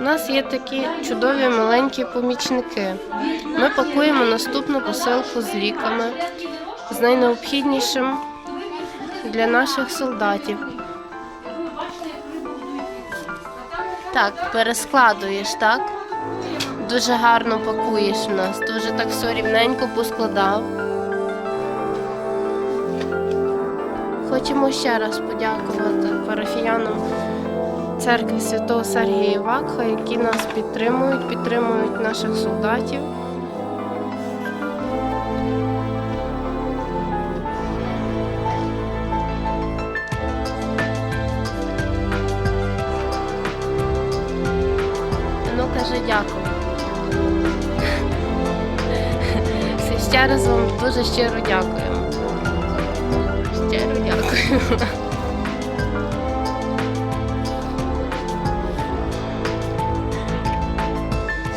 нас є такі чудові маленькі помічники. Ми пакуємо наступну посилку з ліками, з найнеобхіднішим для наших солдатів. Так, перескладуєш, так? Дуже гарно пакуєш в нас, дуже так все рівненько поскладав. Хочемо ще раз подякувати парафіянам церкви Святого Сергія Вакха, які нас підтримують, підтримують наших солдатів. Ну, каже, дякую. Ще раз вам дуже щиро дякуємо. Щиро дякую.